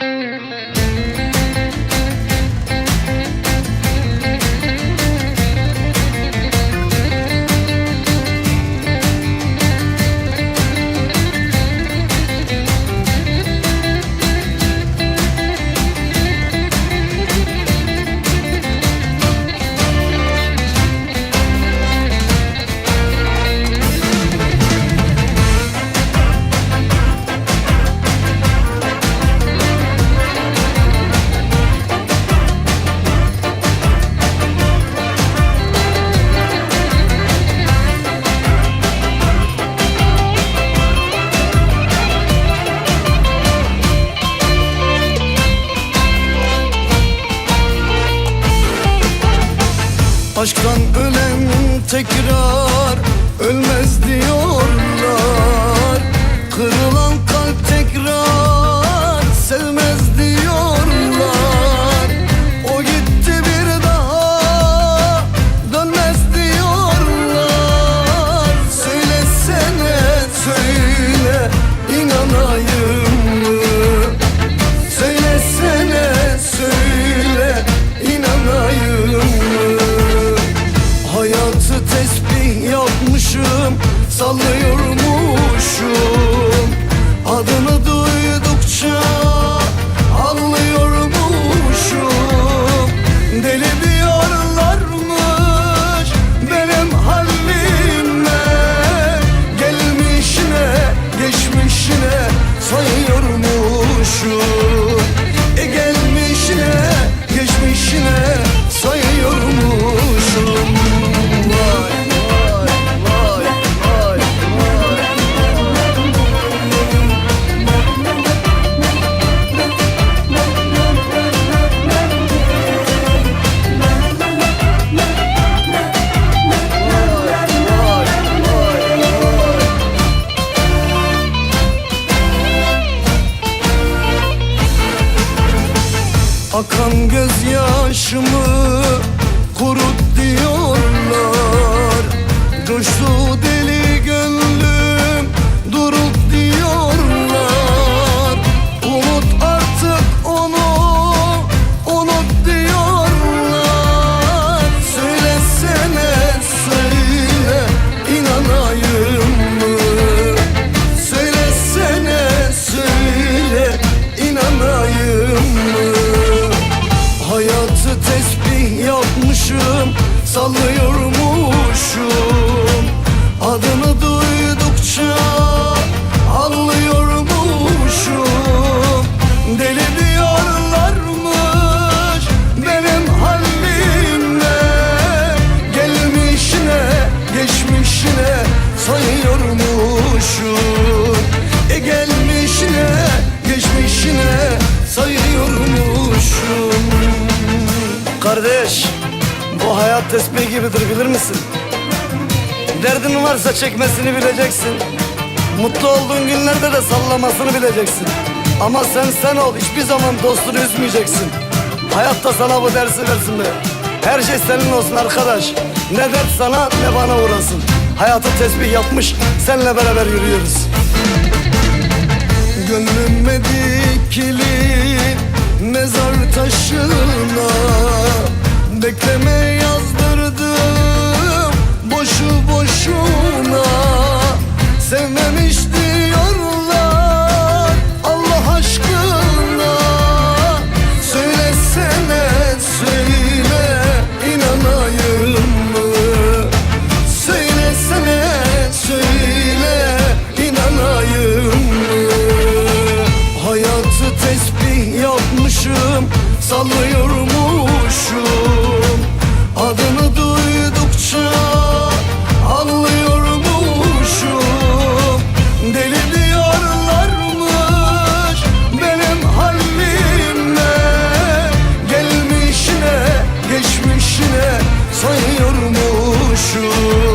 Müzik Aşktan ölen tekrar ölmez yapmışım Sallıyormuşum Adını duydukça Anlıyormuşum. Deli diyorlarmış Benim halime Gelmişine geçmişine Sayıyormuşum Akan gözyaşımı hayat tesbih gibidir bilir misin? Derdin varsa çekmesini bileceksin. Mutlu olduğun günlerde de sallamasını bileceksin. Ama sen sen ol hiçbir zaman dostunu üzmeyeceksin. Hayatta sana bu dersi versin be. Her şey senin olsun arkadaş. Ne dert sana ne bana uğrasın Hayatı tesbih yapmış senle beraber yürüyoruz. Gönlüme dikili mezar taşına. Bekleme true